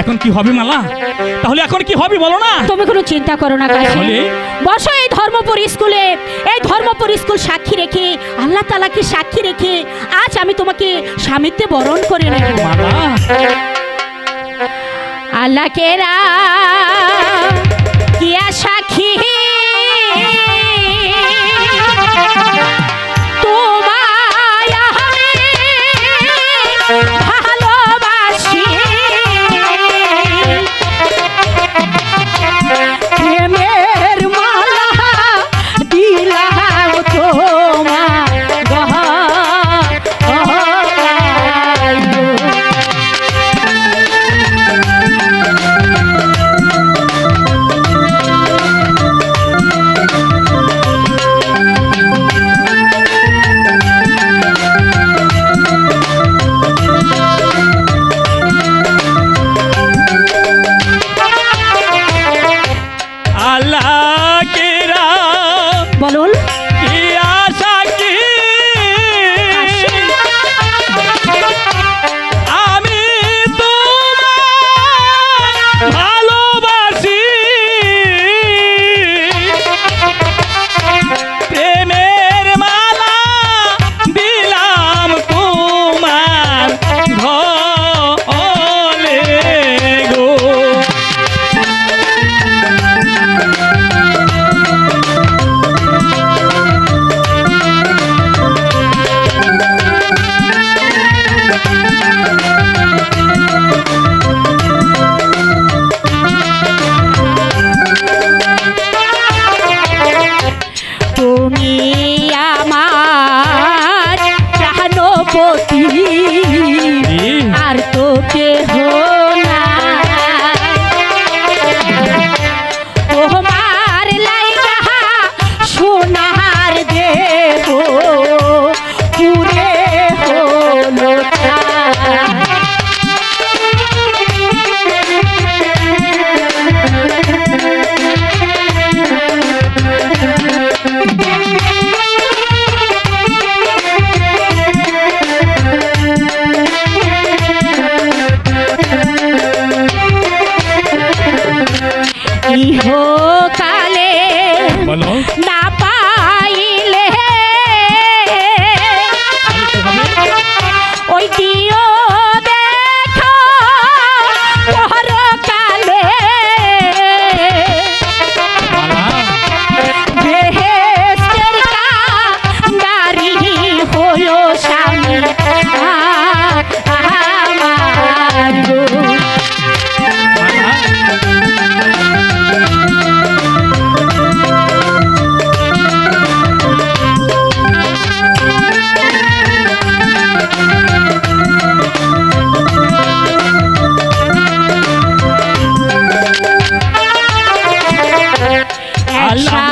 এখন কি হবে মালা? তাহলে এখন কি হবে বলো না? তুমি কোনো চিন্তা করো না কাশি। বসো এই ধর্মপুর স্কুলে। এই ধর্মপুর স্কুল সাক্ষী রেখে আল্লাহ তালাকে সাক্ষী রেখে আজ আমি তোমাকে স্বামীত্বে বরণ করে নেব মালা। আল্লাহ কেরা সোনার দেব পুরে হলো ইহকালে বলো। না Yeah.